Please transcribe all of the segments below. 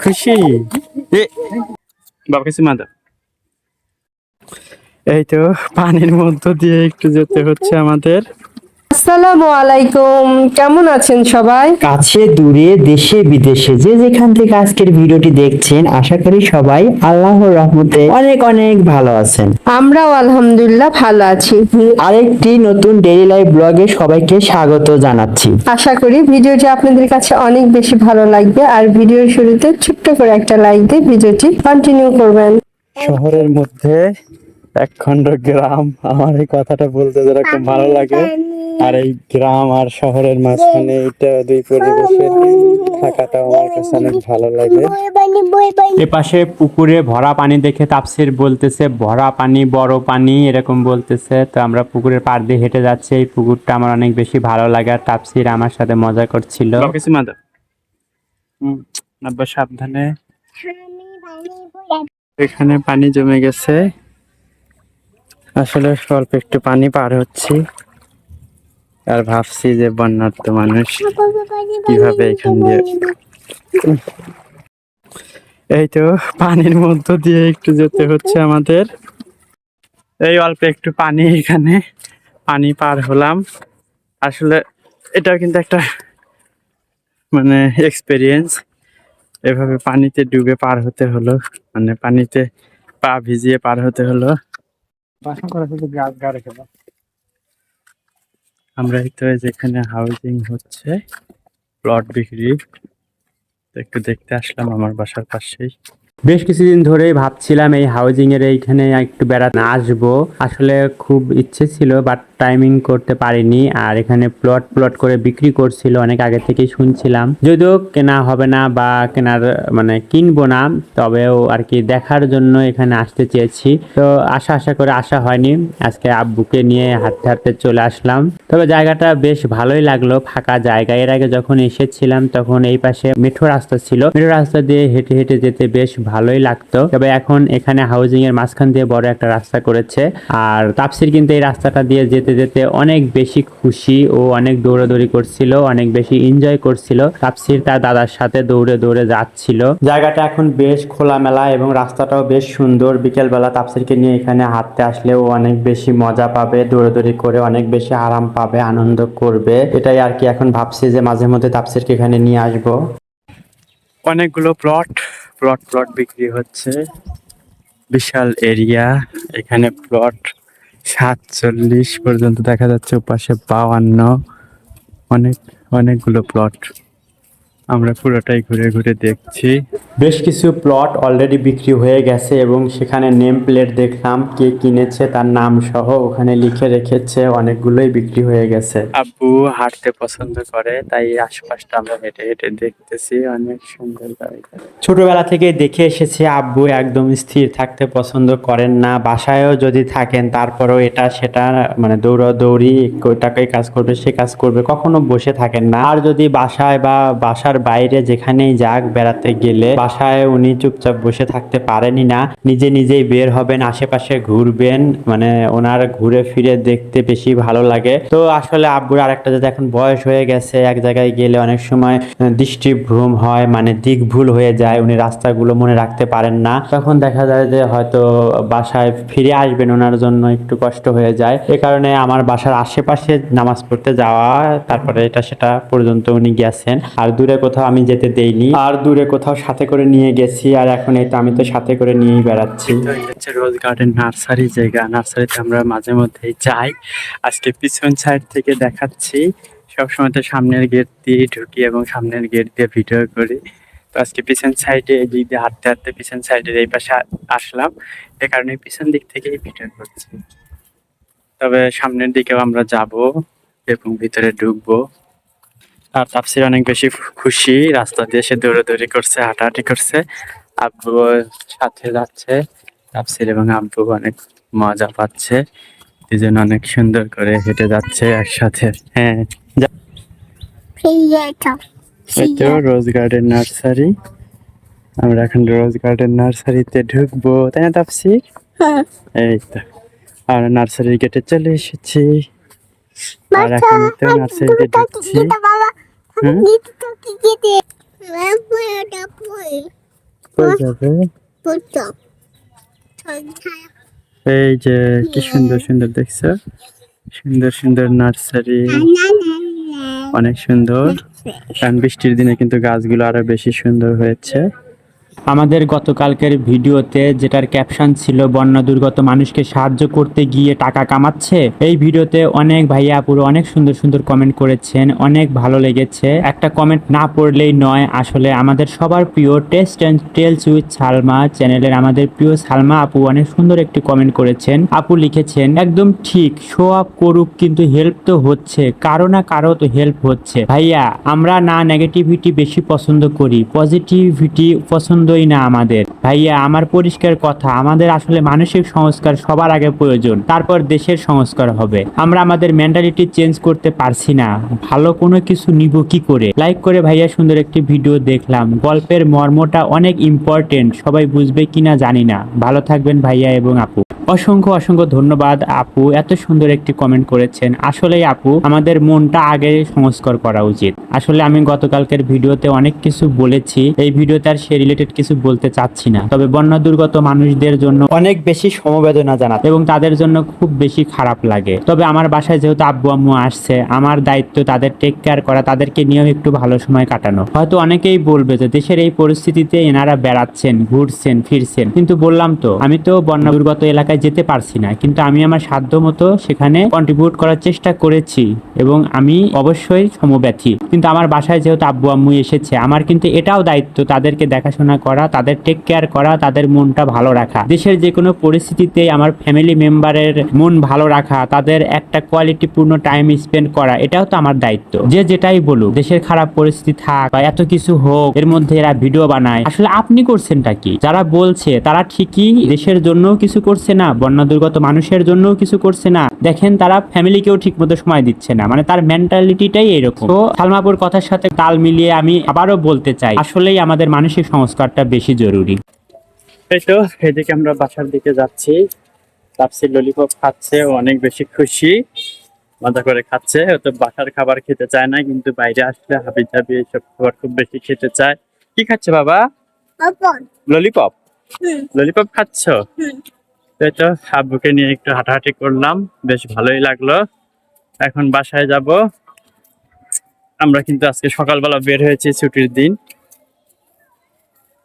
খুশি? বাবাকে বাবা দাও। এই তো পানির মধ্য দিয়ে একটু যেতে হচ্ছে আমাদের। আসসালামু আলাইকুম। কেমন আছেন সবাই? কাছে দূরে দেশে বিদেশে যে যেখান থেকে আজকের ভিডিওটি দেখছেন আশা করি সবাই আল্লাহর রহমতে অনেক অনেক ভালো আছেন। আমরাও আলহামদুলিল্লাহ ভালো আছি। আরেকটি নতুন ডেইলি লাইফ ব্লগে সবাইকে স্বাগত জানাচ্ছি। আশা করি ভিডিওটি আপনাদের কাছে অনেক বেশি ভালো লাগবে আর ভিডিওর শুরুতে ছোট্ট করে একটা লাইক দিয়ে ভিডিওটি কন্টিনিউ করবেন। শহরের মধ্যে একখণ্ড গ্রাম আমার এই কথাটা বলতে যেরকম ভালো লাগে। আর এই গ্রাম আর শহরের মাঝখানে এটা দুই পরিবেশের থাকাটা আমার কাছে অনেক ভালো লাগে। এ পাশে পুকুরে ভরা পানি দেখে তাপসির বলতেছে ভরা পানি বড় পানি এরকম বলতেছে। তো আমরা পুকুরের পাড় দিয়ে হেঁটে যাচ্ছি। এই পুকুরটা আমার অনেক বেশি ভালো লাগে। আর তাপসির আমার সাথে মজা করছিল। সাবধানে। এখানে পানি জমে গেছে। আসলে অল্প একটু পানি পার হচ্ছি। আর ভাবছি যে বন্যার্থ মানুষ কীভাবে এখান দিয়ে এই তো পানির মধ্য দিয়ে একটু যেতে হচ্ছে আমাদের। এই অল্প একটু পানি এখানে, পানি পার হলাম। আসলে এটাও কিন্তু একটা মানে এক্সপেরিয়েন্স এভাবে পানিতে ডুবে পার হতে হলো মানে পানিতে পা ভিজিয়ে পার হতে হলো। আমরা এই তো যেখানে হাউজিং হচ্ছে প্লট বিক্রি। একটু দেখতে আসলাম আমার বাসার পাশেই। বেশ কিছুদিন ধরেই ভাবছিলাম এই হাউজিং এর এইখানে একটু বেড়াতে। আসব। আসলে খুব ইচ্ছে ছিল বাট টাইমিং করতে পারিনি। আর এখানে প্লট প্লট করে বিক্রি করছিল, অনেক আগে থেকেই শুনছিলাম। যদিও কেনা হবে না বা কেনার মানে কিনবো না, তবেও আর কি দেখার জন্য এখানে আসতে চেয়েছি। তো আশা আশা করে আসা হয়নি। আজকে আব্বুকে নিয়ে হাঁটতে হাঁটতে চলে আসলাম। তবে জায়গাটা বেশ ভালোই লাগল, ফাঁকা জায়গা। এর আগে যখন এসেছিলাম তখন এই পাশে মেঠো রাস্তা ছিল। মেঠো রাস্তা দিয়ে হেঁটে হেঁটে যেতে বেশ ভালোই লাগতো। তবে এখন এখানে হাউজিং এর মাঝখান দিয়ে বড় একটা রাস্তা করেছে। আর তাপসির কিন্তু এই রাস্তাটা দিয়ে যেতে যেতে অনেক বেশি খুশি ও অনেক দৌড়াদৌড়ি করছিল, অনেক বেশি এনজয় করছিল। তাপসির তার দাদার সাথে দৌড়ে দৌড়ে যাচ্ছিল। জায়গাটা এখন বেশ খোলামেলা এবং রাস্তাটাও বেশ সুন্দর। বিকেলবেলা তাপসিরকে নিয়ে এখানে হাঁটতে আসলে ও অনেক বেশি মজা পাবে, দৌড়াদৌড়ি করে অনেক বেশি আরাম পাবে। আনন্দ করবে। এটাই আর কি এখন ভাবছি যে মাঝে মধ্যে তাপসিরকে এখানে নিয়ে আসব। অনেকগুলো প্লট প্লট প্লট বিক্রি হচ্ছে। বিশাল এরিয়া এখানে প্লট সাতচল্লিশ পর্যন্ত দেখা যাচ্ছে উপাশে বাউান্ন অনেক, অনেকগুলো প্লট আমরা পুরোটাই ঘুরে ঘুরে দেখছি। বেশ কিছু প্লট অলরেডি বিক্রি হয়ে গেছে এবং সেখানে নেম প্লেট দেখলাম কে কিনেছে তার নাম সহ ওখানে লিখে রেখেছে অনেকগুলোই বিক্রি হয়ে গেছে। আব্বু হাঁটতে পছন্দ করে তাই আশপাশটা আমরা হেঁটে হেঁটে দেখতেছি অনেক সুন্দর জায়গা। ছোটবেলা থেকে দেখে এসেছি আব্বু একদম স্থির থাকতে পছন্দ করেন না বাসায়ও যদি থাকেন তারপরেও এটা সেটা মানে দৌড়াদৌড়ি ওটাকে কাজ করবে সে কাজ করবে কখনো বসে থাকেন না। আর যদি বাসায় বা বাসার বাইরে যেখানেই যাক, বেড়াতে গেলে বাসায় উনি চুপচাপ বসে থাকতে পারেনই না। নিজে নিজেই বের হবেন, আশেপাশে ঘুরবেন মানে ওনার ঘুরে ফিরে দেখতে বেশি ভালো লাগে। তো আসলে আব্বুর আরেকটা যদি এখন বয়স হয়ে গেছে, এক জায়গায় গেলে অনেক সময় দৃষ্টি ভ্রম হয় মানে দিক ভুল হয়ে যায়, উনি রাস্তাগুলো মনে রাখতে পারেন না। তখন দেখা যায় যে হয়তো বাসায় ফিরে আসবেন, ওনার জন্য একটু কষ্ট হয়ে যায়। এ কারণে আমার বাসার আশেপাশে নামাজ পড়তে যাওয়া, তারপরে এটা সেটা পর্যন্ত উনি গেছেন। আর দূরে কোথাও আমি যেতে দেইনি। আর দূরে কোথাও সাথে করে নিয়ে গেছি, আর এখন এই তো আমি তো সাথে করে নিয়েই বেড়াচ্ছি। রোজ গার্ডেন নার্সারি জায়গা। নার্সারিতে আমরা মাঝে মধ্যেই যাই। আজকে পিছন সাইড থেকে দেখাচ্ছি। সবসময় তো সামনের গেট দিয়ে ঢুকি এবং সামনের গেট দিয়ে ভিডিও করি। তো আজকে পিছন সাইডে এদিক দিয়ে হাঁটতে হাঁটতে পিছন সাইডের এই পাশে আসলাম। এ কারণে পিছন দিক থেকেই ভিডিও করছি। তবে সামনের দিকেও আমরা যাব এবং ভিতরে ঢুকবো। আর তাপসির অনেক বেশি খুশি রাস্তা দিয়ে সে দৌড়াদৌড়ি করছে হাঁটাহাঁটি করছে। আব্বু সাথে যাচ্ছে তাপসির এবং আব্বু অনেক মজা পাচ্ছে। দুজন অনেক সুন্দর করে হেঁটে যাচ্ছে একসাথে। হ্যাঁ তো রোজ গার্ডেন নার্সারি আমরা এখন রোজ গার্ডেন নার্সারিতে ঢুকবো তাই না তাপসির এই তো আমরা নার্সারির গেটে চলে এসেছি। আর এখন তো নার্সারিতে ঢুকছি। এই যে কি সুন্দর সুন্দর দেখছ? সুন্দর সুন্দর নার্সারি অনেক সুন্দর। কারণ বৃষ্টির দিনে কিন্তু গাছগুলো আরও বেশি সুন্দর হয়েছে। আমাদের গতকালকের ভিডিওতে যেটার ক্যাপশন ছিল, বন্যা দুর্গত মানুষকে সাহায্য করতে গিয়ে টাকা কামাচ্ছে। এই ভিডিওতে অনেক ভাইয়া পুরো অনেক সুন্দর সুন্দর কমেন্ট করেছেন, অনেক ভালো লেগেছে। একটা কমেন্ট না পড়লেই নয়, আসলে আমাদের সবার প্রিয় taste and tales with Salma চ্যানেলের আমাদের প্রিয় সালমা আপু অনেক সুন্দর একটি কমেন্ট করেছেন। আপু লিখেছেন, একদম ঠিক শো আপ করুক কিন্তু হেল্প তো হচ্ছে, কারও না কারও তো হেল্প হচ্ছে। ভাইয়া, আমরা না নেগেটিভিটি বেশি পছন্দ করি পজিটিভিটি পছন্দই না আমাদের। ভাইয়া, আমার পরিষ্কার কথা, আমাদের আসলে মানসিক সংস্কার সবার আগে প্রয়োজন, তারপর দেশের সংস্কার হবে। আমরা আমাদের মেন্টালিটি চেঞ্জ করতে পারছি না। ভালো কোনো কিছু নিব কি করে? লাইক করে ভাইয়া সুন্দর একটি ভিডিও দেখলাম। গল্পের মর্মটা অনেক ইম্পর্টেন্ট সবাই বুঝবে কিনা জানি না। ভালো থাকবেন ভাইয়া এবং আপু। অসংখ্য অসংখ্য ধন্যবাদ আপু। এত সুন্দর একটি কমেন্ট করেছেন। আসলে আপু, আমাদের মনটা আগে সংস্কার করা উচিত। আসলে আমি গতকালকের ভিডিওতে অনেক কিছু বলেছি। এই ভিডিওতে আর সে রিলেটেড কিছু বলতে চাচ্ছি না। তবে বন্যা দুর্গত মানুষদের জন্য অনেক বেশি সমবেদনা জানাতে এবং তাদের জন্য খুব বেশি খারাপ লাগে। তবে আমার বাসায় যেহেতু আব্বু আম্মু আসছে, আমার দায়িত্ব তাদের টেক কেয়ার করা, তাদেরকে নিয়েও একটু ভালো সময় কাটানো। হয়তো অনেকেই বলবে যে দেশের এই পরিস্থিতিতে এনারা বেড়াচ্ছেন, ঘুরছেন, ফিরছেন। কিন্তু বললাম তো, আমি তো বন্যা দুর্গত এলাকায় যেতে পারছি না। কিন্তু আমি আমার সাধ্য মতো সেখানে কন্ট্রিবিউট করার চেষ্টা করেছি এবং আমি অবশ্যই সমব্যথী। কিন্তু আমার বাসায় যেহেতু আব্বু আম্মু এসেছে, আমার কিন্তু এটাও দায়িত্ব তাদেরকে দেখাশোনা করা, তাদের টেক কেয়ার করা, তাদের মনটা ভালো রাখা। দেশের যে কোনো পরিস্থিতিতে আমার ফ্যামিলি মেম্বারের মন ভালো রাখা, তাদের একটা কোয়ালিটিপূর্ণ টাইম স্পেন্ড করা, এটাও তো আমার দায়িত্ব। যে যেটাই বলুক, দেশের খারাপ পরিস্থিতি থাক বা এত কিছু হোক, এর মধ্যে এরা ভিডিও বানায়। আসলে আপনি করছেনটা কি? যারা বলছে, তারা ঠিকই দেশের জন্যও কিছু করছে না বন্যা দুর্গত মানুষের জন্যও কিছু করছে না। দেখেন তারা ফ্যামিলিকেও ঠিক মতো সময় দিচ্ছে না। মানে তার মেন্টালিটিটাই এরকম। তো সালমাপুর কথার সাথে তাল মিলিয়ে আমি আবারও বলতে চাই আসলেই আমাদের মানসিক সংস্কারটা বেশি জরুরি। এই তো এদিকে আমরা বাসার দিকে যাচ্ছি। তাপসি ললিপপ খাচ্ছে ও অনেক বেশি খুশি। মজা করে খাচ্ছে। ও তো বাসার খাবার খেতে চায় না কিন্তু বাইরে আসলে হাবি জাবি এইসব খাবার খুব বেশি খেতে চায়। কি খাচ্ছে বাবা? ললিপপ ললিপপ খাচ্ছ? এই তো আব্বুকে নিয়ে একটু হাঁটাহাঁটি করলাম বেশ ভালোই লাগল। এখন বাসায় যাব। আমরা কিন্তু আজকে সকালবেলা বের হয়েছি ছুটির দিন।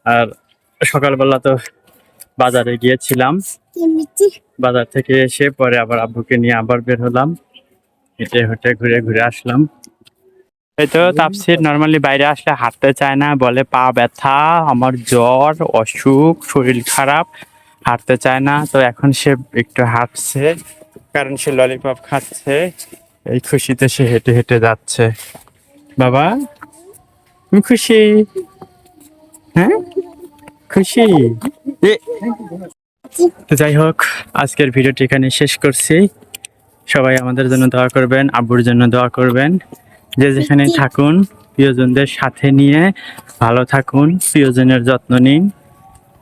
আর সকালবেলা তো বাজারে গিয়েছিলাম। বাজার থেকে এসে পরে আবার আব্বুকে নিয়ে আবার বের হলাম। হেঁটে হেঁটে ঘুরে ঘুরে আসলাম। এই তো তাপসির নর্মালি বাইরে আসলে হাঁটতে চায় না বলে পা ব্যথা আমার জ্বর অসুখ শরীর খারাপ। হাঁটতে চায় না, তো এখন সে একটু হাঁটছে, কারণ সে ললিপপ খাচ্ছে। এই খুশিতে সে হেঁটে হেঁটে যাচ্ছে। বাবা, তুমি খুশি? হ্যাঁ? খুশি? যাই হোক, আজকের ভিডিওটি এখানে শেষ করছি। সবাই আমাদের জন্য দোয়া করবেন, আব্বুর জন্য দোয়া করবেন। যে যেখানে থাকুন, প্রিয়জনদের সাথে নিয়ে ভালো থাকুন, প্রিয়জনের যত্ন নিন।